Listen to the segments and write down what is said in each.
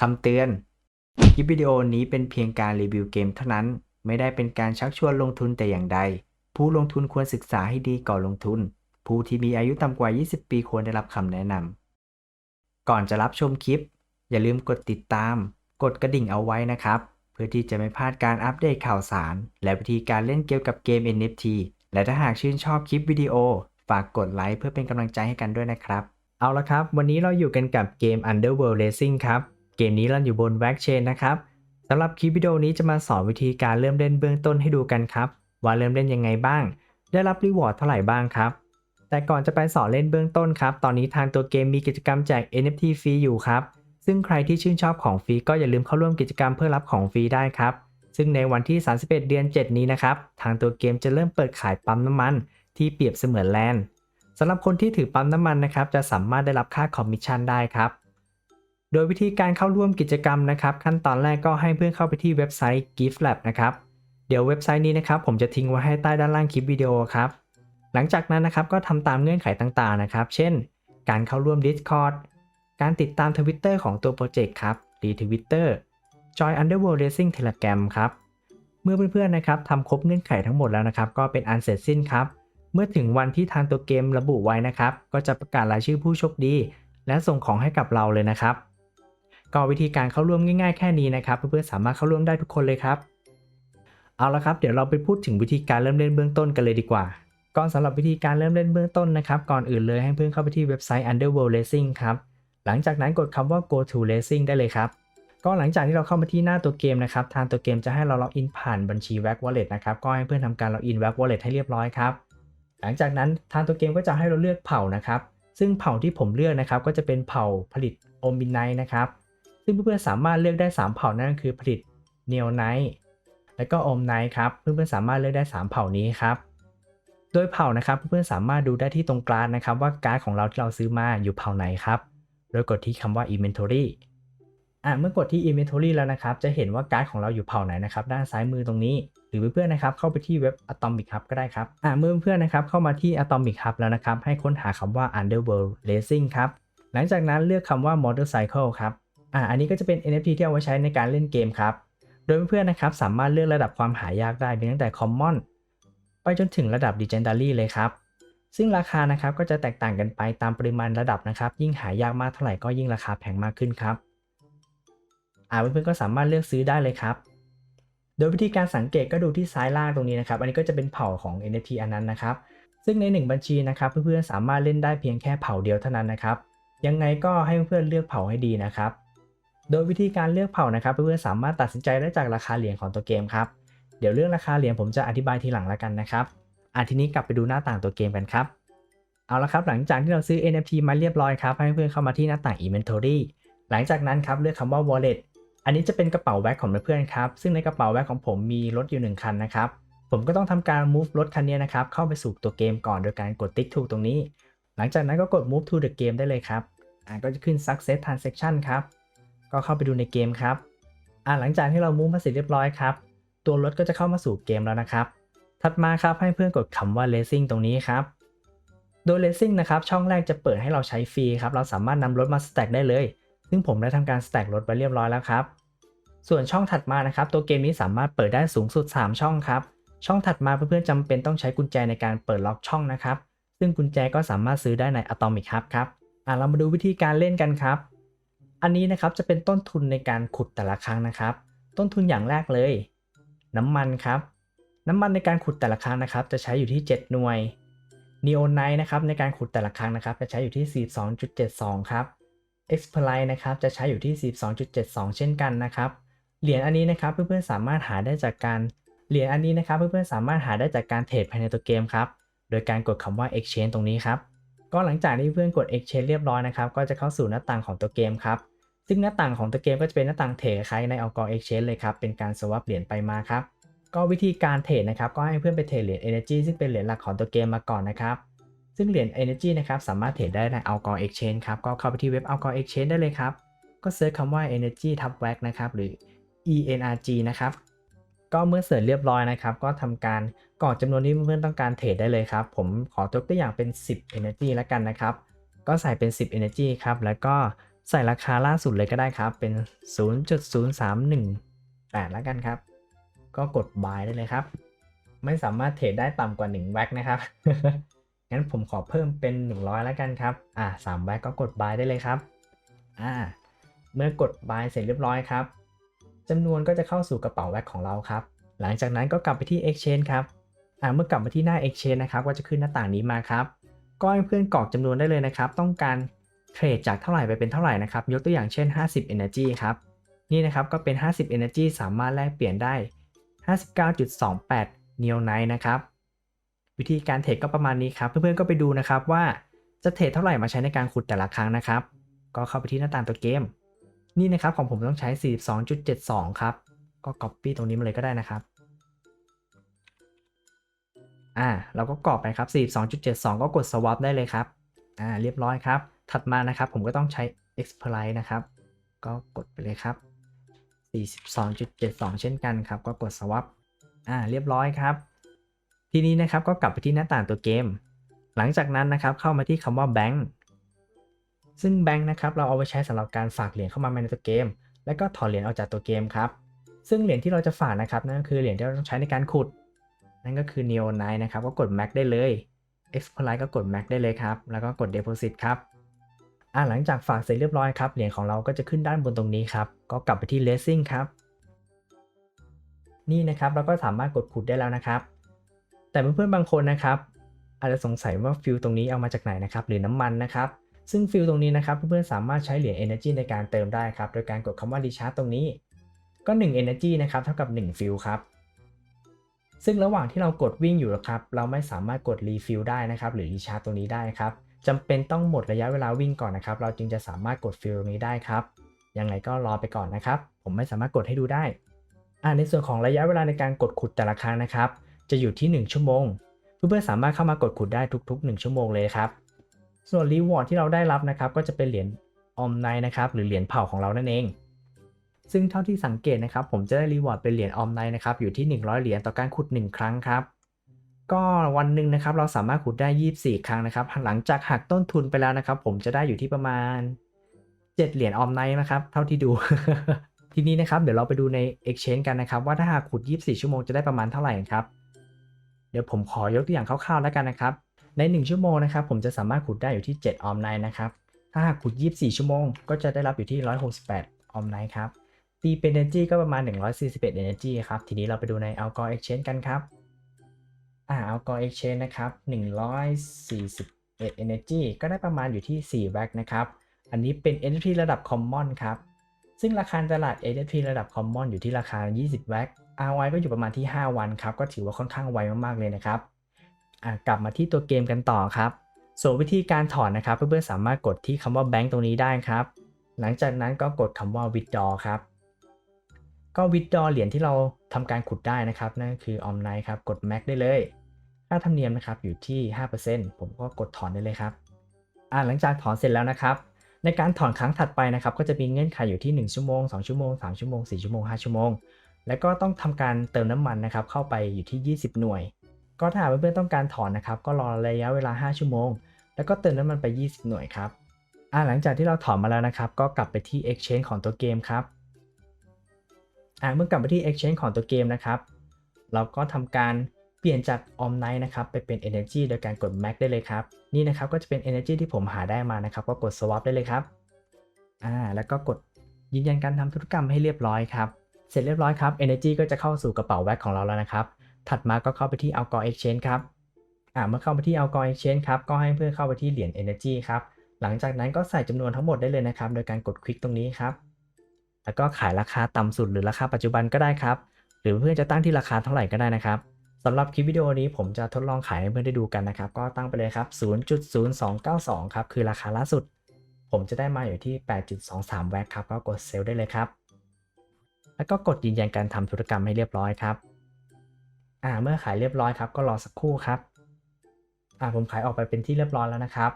คำเตือน คลิปวิดีโอนี้เป็นเพียงการรีวิวเกมเท่านั้น ไม่ได้เป็นการชักชวนลงทุนแต่อย่างใด ผู้ลงทุนควรศึกษาให้ดีก่อนลงทุน ผู้ที่มีอายุต่ำกว่า 20 ปีควรได้รับคำแนะนำ ก่อนจะรับชมคลิป อย่าลืมกดติดตาม กดกระดิ่งเอาไว้นะครับ เพื่อที่จะไม่พลาดการอัปเดตข่าวสาร และวิธีการเล่นเกี่ยวกับเกม NFT และถ้าหากชื่นชอบคลิปวิดีโอ ฝากกดไลค์เพื่อเป็นกำลังใจให้กันด้วยนะครับ เอาละครับ วันนี้เราอยู่กันกับเกม Underworld Racing ครับ เกมนี้รันอยู่บน w a c Chain นะครับสำหรับคลิปวิดีโอนี้จะมาสอนวิธีการเริ่มเล่นเบื้องต้นให้ดูกันครับ ว่าเริ่มเล่นยังไงบ้าง ได้รับรีวอร์ดเท่าไหร่บ้างครับ แต่ก่อนจะไปสอนเล่นเบื้องต้นครับ ตอนนี้ทางตัวเกมมีกิจกรรมแจก NFT ฟรีอยู่ครับ ซึ่งใครที่ชื่นชอบของฟรีก็อย่าลืมเข้าร่วมกิจกรรมเพื่อรับของฟรีได้ครับ ซึ่งในวันที่ 31 เดือน 7 นี้นะครับ ทางตัวเกมจะเริ่มเปิดขายปั๊มน้ำมัน ที่เปรียบเสมือนแลนด์สำหรับคนที่ถือปั๊มน้ำมันนะครับ จะสามารถได้รับค่าคอมมิชชั่นได้ครับ โดยวิธีการเข้าร่วมกิจกรรมนะครับ ขั้นตอนแรกก็ให้เพื่อนเข้าไปที่เว็บไซต์ Gift Lab นะครับ เดี๋ยวเว็บไซต์นี้นะครับ ผมจะทิ้งไว้ให้ใต้ด้านล่างคลิปวิดีโอครับ หลังจากนั้นนะครับก็ทำตามเงื่อนไขต่างๆนะครับ เช่น การเข้าร่วม Discord การติดตาม Twitter ของตัวโปรเจกต์ครับรีทวิตเตอร์ Join Underworld Racing Telegram ครับ เมื่อเพื่อนๆนะครับทำครบเงื่อนไขทั้งหมดแล้วนะครับ ก็เป็นอันเสร็จสิ้นครับ เมื่อถึงวันที่ทางตัวเกมระบุไว้นะครับ ก็จะประกาศรายชื่อผู้โชคดี และส่งของให้กับเราเลยนะครับ ก็วิธีการเข้าร่วมง่ายๆแค่นี้นะครับ เพื่อนๆสามารถเข้าร่วมได้ทุกคนเลยครับ เอาละครับ เดี๋ยวเราไปพูดถึงวิธีการเริ่มเล่นเบื้องต้นกันเลยดีกว่าก่อนสำหรับวิธีการเริ่มเล่นเบื้องต้นนะครับ ก่อนอื่นเลยให้เพื่อนเข้าไปที่เว็บไซต์ Underworld Racing ครับ หลังจากนั้นกดคำว่า go to racing ได้เลยครับ ก็หลังจากที่เราเข้ามาที่หน้าตัวเกมนะครับ ทางตัวเกมจะให้เราล็อกอินผ่านบัญชี w a c Wallet นะครับ ก็ให้เพื่อนทำการล็อกอิน w a c Wallet ให้เรียบร้อยครับ หลังจากนั้นทางตัวเกมก็จะให้เราเลือกเผ่านะครับ ซึ่งเผ่าที่ผมเลือกนะครับ ก็จะเป็นเผ่าผลิตโอมินไนนะครับ ซึ่งเพื่อนๆสามารถเลือกได้ 3 เผ่านั่นก็คือผลิตเน o ไนท์และก็โอมไนท์ครับ เพื่อนๆสามารถเลือกได้ 3 เผ่านี้ครับ โดยเผ่านะครับเพื่อนๆสามารถดูได้ที่ตรงกลางนะครับ ว่าการ์ดของเราที่เราซื้อมาอยู่เผ่าไหนครับ โดยกดที่คำว่า inventory อะเมื่อกดที่ inventory แล้วนะครับ จะเห็นว่าการ์ดของเราอยู่เผ่าไหนนะครับ ด้านซ้ายมือตรงนี้ หรือเพื่อนๆนะครับ เข้าไปที่เว็บ Atomic Hub ก็ได้ครับ อะเมื่อเพื่อนๆนะครับ เข้ามาที่ Atomic Hub แล้วนะครับ ให้ค้นหาคำว่า Underworld Racing ครับ หลังจากนั้นเลือกคำว่า Motorcycle ครับ อะอันนี้ก็จะเป็น NFT ที่เอาไว้ใช้ในการเล่นเกมครับ โดยเพื่อนๆนะครับสามารถเลือกระดับความหายากได้มีตั้งแต่ Common ไปจนถึงระดับ Legendary เลยครับ ซึ่งราคานะครับก็จะแตกต่างกันไปตามปริมาณระดับนะครับ ยิ่งหายากมากเท่าไหร่ก็ยิ่งราคาแพงมากขึ้นครับอ่าเพื่อนๆก็สามารถเลือกซื้อได้เลยครับ โดยวิธีการสังเกตก็ดูที่ซ้ายล่างตรงนี้นะครับ อันนี้ก็จะเป็นเผ่าของ NFT อันนั้นนะครับ ซึ่งใน 1 บัญชีนะครับเพื่อนๆสามารถเล่นได้เพียงแค่เผ่าเดียวเท่านั้นนะครับ ยังไงก็ให้เพื่อนๆเลือกเผ่าให้ดีนะครับ โดยวิธีการเลือกเผ่านะครับ เพื่อนๆสามารถตัดสินใจได้จากราคาเหรียญของตัวเกมครับ เดี๋ยวเรื่องราคาเหรียญผมจะอธิบายทีหลังแล้วกันนะครับอะทีนี้กลับไปดูหน้าต่างตัวเกมกันครับ เอาละครับหลังจากที่เราซื้อ NFT มาเรียบร้อยครับ ให้เพื่อนเข้ามาที่หน้าต่าง Inventory หลังจากนั้นครับเลือกคำว่า Wallet อันนี้จะเป็นกระเป๋าแว็กของเพื่อนครับ ซึ่งในกระเป๋าแว็กของผมมีรถอยู่1คันนะครับ ผมก็ต้องทำการ move รถคันนี้นะครับ เข้าไปสู่ตัวเกมก่อนโดยการกดติ๊กถูกตรงนี้ หลังจากนั้นก็กด move to the game ได้เลยครับ อะก็จะขึ้น success transaction ครับ ก็เข้าไปดูในเกมครับอะหลังจากที่เรา move มาเสร็จเรียบร้อยครับ ตัวรถก็จะเข้ามาสู่เกมแล้วนะครับ ถัดมาครับให้เพื่อนกดคำว่า Racing ตรงนี้ครับ โดย Racing นะครับ ช่องแรกจะเปิดให้เราใช้ฟรีครับ เราสามารถนำรถมาสแต็กได้เลย ซึ่งผมได้ทำการสแต็กรถไปเรียบร้อยแล้วครับ ส่วนช่องถัดมานะครับ ตัวเกมนี้สามารถเปิดได้สูงสุด 3 ช่องครับ ช่องถัดมาเพื่อนๆจำเป็นต้องใช้กุญแจในการเปิดล็อกช่องนะครับ ซึ่งกุญแจก็สามารถซื้อได้ใน Atomic Hub ครับ อะเรามาดูวิธีการเล่นกันครับ อันนี้นะครับจะเป็นต้นทุนในการขุดแต่ละครั้งนะครับ ต้นทุนอย่างแรกเลย น้ำมันครับ น้ำมันในการขุดแต่ละครั้งนะครับ จะใช้อยู่ที่ 7 หน่วย n e o n i t e นะครับในการขุดแต่ละครั้งนะครับ จะใช้อยู่ที่ 42.72 ครับ e x p e r i t e นะครับจะใช้อยู่ที่42.72 เช่นกันนะครับ เหรียญอันนี้นะครับเพื่อนๆสามารถหาได้จากการเหรียญอันนี้นะครับเพื่อนๆสามารถหาได้จากการเทรดภายในตัวเกมครับ โดยการกดคำว่า exchange ตรงนี้ครับ ก็หลังจากที่เพื่อนกด exchange เรียบร้อยนะครับ ก็จะเข้าสู่หน้าต่างของตัวเกมครับ ซึ่งหน้าต่างของตัวเกมก็จะเป็นหน้าต่างเทรดคล้ายใน Algor Exchange เลยครับ เป็นการ swap เหรียญไปมาครับ ก็วิธีการเทรดนะครับ ก็ให้เพื่อนไปเทรดเหรียญ Energy ซึ่งเป็นเหรียญหลักของตัวเกมมาก่อนนะครับ ซึ่งเหรียญ Energy นะครับสามารถเทรดได้ใน Algor Exchange ครับ ก็เข้าไปที่เว็บ Algor Exchange ได้เลยครับ ก็เซิร์ชคำว่า Energy ทับ WAC นะครับ หรือ ENRG นะครับ ก็เมื่อเสิร์ชเรียบร้อยนะครับ ก็ทำการกรอกจำนวนที่เพื่อนต้องการเทรดได้เลยครับ ผมขอยกตัวอย่างเป็น 10 Energy แล้วกันนะครับ ก็ใส่เป็น 10 Energy ครับ แล้วก็ ใส่ราคาล่าสุดเลยก็ได้ครับ เป็น 0.0318 แล้วกันครับ ก็กด buy ได้เลยครับ ไม่สามารถเทรดได้ต่ำกว่า 1 แว็กนะครับ งั้นผมขอเพิ่มเป็น 100 แล้วกันครับ อ่า3แว็กก็กด buy ได้เลยครับ อ่า เมื่อกด buy เสร็จเรียบร้อยครับจำนวนก็จะเข้าสู่กระเป๋าแว็กของเราครับ หลังจากนั้นก็กลับไปที่ exchange ครับ อ่า เมื่อกลับมาที่หน้า exchange นะครับ ก็จะขึ้นหน้าต่างนี้มาครับ ก็ให้เพื่อนกรอกจำนวนได้เลยนะครับ ต้องการ เทรดจากเท่าไหร่ไปเป็นเท่าไหร่นะครับ ยกตัวอย่างเช่น 50 energy ครับ นี่นะครับก็เป็น 50 energy สามารถแลกเปลี่ยนได้ 59.28 Neo Night นะครับ วิธีการเทรดก็ประมาณนี้ครับ เพื่อนๆก็ไปดูนะครับว่าจะเทรดเท่าไหร่มาใช้ในการขุดแต่ละครั้งนะครับ ก็เข้าไปที่หน้าต่างตัวเกม นี่นะครับของผมต้องใช้ 42.72 ครับ ก็ Copy ตรงนี้มาเลยก็ได้นะครับอ่าเราก็กรอกไปครับ 42.72 ก็กด swap ได้เลยครับ อ่า เรียบร้อยครับ ถัดมานะครับผมก็ต้องใช้ exploit นะครับ ก็กดไปเลยครับ 42.72 เช่นกันครับ ก็กด swap อ่าเรียบร้อยครับ ทีนี้นะครับก็กลับไปที่หน้าต่างตัวเกม หลังจากนั้นนะครับเข้ามาที่คำว่า bank ซึ่ง bank นะครับเราเอาไว้ใช้สำหรับการฝากเหรียญเข้ามาในตัวเกม แล้วก็ถอนเหรียญออกจากตัวเกมครับ ซึ่งเหรียญที่เราจะฝากนะครับนั่นก็คือเหรียญที่เราต้องใช้ในการขุด นั่นก็คือ Neo Night นะครับก็กด Max ได้เลย Exploit ก็กด Max ได้เลยครับ แล้วก็กด Deposit ครับ อ่าหลังจากฝากเสร็จเรียบร้อยครับเหรียญของเราก็จะขึ้นด้านบนตรงนี้ครับ ก็กลับไปที่ Racing ครับ นี่นะครับเราก็สามารถกดขุดได้แล้วนะครับ แต่เพื่อนๆบางคนนะครับ อาจจะสงสัยว่าฟิลตรงนี้เอามาจากไหนนะครับ หรือน้ำมันนะครับ ซึ่งฟิลตรงนี้นะครับเพื่อนๆสามารถใช้เหรียญ Energy ในการเติมได้ครับ โดยการกดคำว่า Recharge ตรงนี้ ก็1 Energy นะครับเท่ากับ1ฟิลครับซึ่งระหว่างที่เรากดวิ่งอยู่นะครับ เราไม่สามารถกด Refill ได้นะครับ หรือ Recharge ตรงนี้ได้ครับ จำเป็นต้องหมดระยะเวลาวิ่งก่อนนะครับ เราจึงจะสามารถกดฟิลตรงนี้ได้ครับ ยังไงก็รอไปก่อนนะครับ ผมไม่สามารถกดให้ดูได้อ่าในส่วนของระยะเวลาในการกดขุดแต่ละครั้งนะครับ จะอยู่ที่ 1 ชั่วโมง เพื่อนๆสามารถเข้ามากดขุดได้ทุก ๆ 1 ชั่วโมงเลยครับ ส่วนรีวอร์ดที่เราได้รับนะครับ ก็จะเป็นเหรียญออมไนนะครับ หรือเหรียญเผ่าของเรานั่นเอง ซึ่งเท่าที่สังเกตนะครับ ผมจะได้รีวอร์ดเป็นเหรียญออมไนนะครับ อยู่ที่ 100 เหรียญต่อการขุด 1 ครั้งครับ ก็วันหนึ่งนะครับเราสามารถขุดได้ 24 ครั้งนะครับ หลังจากหักต้นทุนไปแล้วนะครับ ผมจะได้อยู่ที่ประมาณ 7 เหรียญออมไนนะครับ เท่าที่ดู ทีนี้นะครับ เดี๋ยวเราไปดูใน Exchange กันนะครับ ว่าถ้าหากขุด 24 ชั่วโมงจะได้ประมาณเท่าไหร่ครับ เดี๋ยวผมขอยกตัวอย่างคร่าวๆแล้วกันนะครับ ใน 1 ชั่วโมงนะครับ ผมจะสามารถขุดได้อยู่ที่ 7 ออมไนนะครับ ถ้าหากขุด 24 ชั่วโมง ก็จะได้รับอยู่ที่ 168 ออมไนครับตีเป็น Energy ก็ประมาณ 141 Energy ครับ ทีนี้เราไปดูใน Algor Exchange กันครับ อ่า Algor Exchange นะครับ 141 Energy ก็ได้ประมาณอยู่ที่4แว็กนะครับ อันนี้เป็น NFT ระดับ Common ครับ ซึ่งราคาตลาด NFT ระดับ Common อยู่ที่ราคา 20แว็ก ROI ก็อยู่ประมาณที่ 5 วันครับ ก็ถือว่าค่อนข้างไวมากๆเลยนะครับอ่ากลับมาที่ตัวเกมกันต่อครับ ส่วนวิธีการถอนนะครับ เพื่อนๆสามารถกดที่คำว่า Bank ตรงนี้ได้ครับ หลังจากนั้นก็กดคำว่า Withdraw ครับก็ Withdraw เหรียญที่เราทำการขุดได้นะครับ นั่นคือ Om Night ครับ กด Max ได้เลย ค่าธรรมเนียมนะครับอยู่ที่ 5%ผมก็กดถอนได้เลยครับอ่าหลังจากถอนเสร็จแล้วนะครับ ในการถอนครั้งถัดไปนะครับก็จะมีเงื่อนไขอยู่ที่ 1 ชั่วโมง 2 ชั่วโมง 3 ชั่วโมง 4 ชั่วโมง 5 ชั่วโมง แล้วก็ต้องทำการเติมน้ำมันนะครับเข้าไปอยู่ที่ 20 หน่วย ก็ถ้าเพื่อนๆต้องการถอนนะครับก็รอระยะเวลา 5 ชั่วโมง แล้วก็เติมน้ำมันไป 20 หน่วยครับอ่าหลังจากที่เราถอนมาแล้วนะครับ ก็กลับไปที่ Exchange ของตัวเกมครับอ่าเมื่อกลับไปที่ Exchange ของตัวเกมนะครับ เราก็ทำการ เปลี่ยนจาก Om Night นะครับไปเป็น Energy โดยการกด Max ได้เลยครับ นี่นะครับก็จะเป็น Energy ที่ผมหาได้มานะครับ ก็กด Swap ได้เลยครับอ่าแล้วก็กดยืนยันการทำธุรกรรมให้เรียบร้อยครับ เสร็จเรียบร้อยครับ Energy ก็จะเข้าสู่กระเป๋าแว็กของเราแล้วนะครับ ถัดมาก็เข้าไปที่ Algor Exchange ครับอ่าเมื่อเข้าไปที่ Algor Exchange ครับก็ให้เพื่อนเข้าไปที่เหรียญ Energy ครับหลังจากนั้นก็ใส่จำนวนทั้งหมดได้เลยนะครับ โดยการกดคลิกตรงนี้ครับแล้วก็ขายราคาต่ำสุดหรือราคาปัจจุบันก็ได้ครับ หรือเพื่อนจะตั้งที่ราคาเท่าไหร่ก็ได้นะครับ สำหรับคลิปวิดีโอนี้ผมจะทดลองขายให้เพื่อนได้ดูกันนะครับ ก็ตั้งไปเลยครับ 0.0292 ครับ คือราคาล่าสุด ผมจะได้มาอยู่ที่ 8.23 แวกครับ ก็กดเซลล์ได้เลยครับ แล้วก็กดยืนยันการทำธุรกรรมให้เรียบร้อยครับ อ่า เมื่อขายเรียบร้อยครับ ก็รอสักครู่ครับ อ่า ผมขายออกไปเป็นที่เรียบร้อยแล้วนะครับ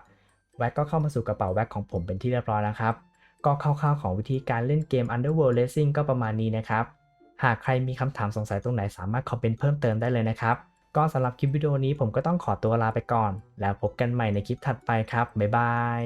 แวกก็เข้ามาสู่กระเป๋าแวกของผมเป็นที่เรียบร้อยแล้วครับ ก็คร่าวๆของวิธีการเล่นเกม Underworld Racing ก็ประมาณนี้นะครับ หากใครมีคำถามสงสัยตรงไหนสามารถคอมเมนต์เพิ่มเติมได้เลยนะครับ ก็สำหรับคลิปวิดีโอนี้ผมก็ต้องขอตัวลาไปก่อน แล้วพบกันใหม่ในคลิปถัดไปครับ บ๊ายบาย